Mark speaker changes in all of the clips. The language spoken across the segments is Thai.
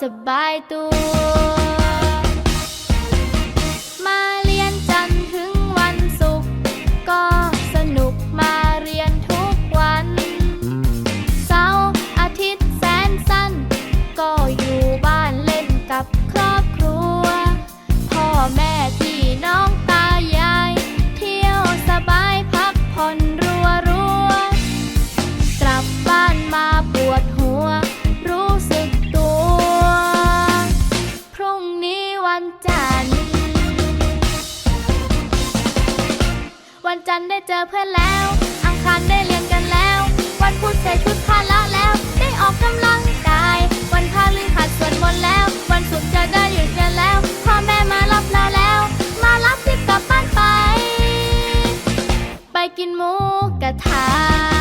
Speaker 1: สบายตัว วันจันทร์ได้เจอเพื่อนแล้ว อังคารได้เรียนกันแล้ว วันพุธใส่ชุดพละแล้ว ได้ออกกำลังกาย วันพฤหัสสวดมนต์แล้ว วันศุกร์จะได้หยุดกันแล้ว พ่อแม่มารับเราแล้ว มารับทิพกลับบ้านไป ไปกินหมูกระทะ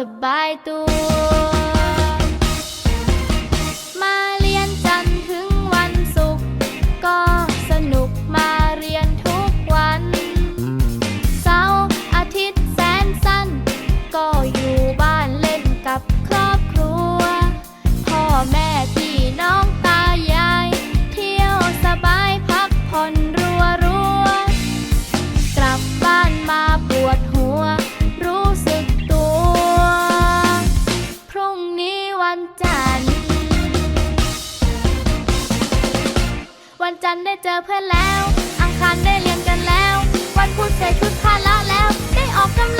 Speaker 1: สบายตัว มาเรียนจันทร์ถึงวันศุกร์ก็สนุกมาเรียนทุกวัน เสาร์อาทิตย์แสนสั้น ก็อยู่บ้านเล่นกับครอบครัว พ่อแม่พี่น้องตายาย เที่ยวสบายพักผ่อนรัวรัวกลับบ้านมาปวดหัว จันทร์ได้เจอเพื่อนแล้ว อังคารได้เรียนกันแล้ว วันพุธใส่ชุดพละแล้ว ได้ออกกำลัง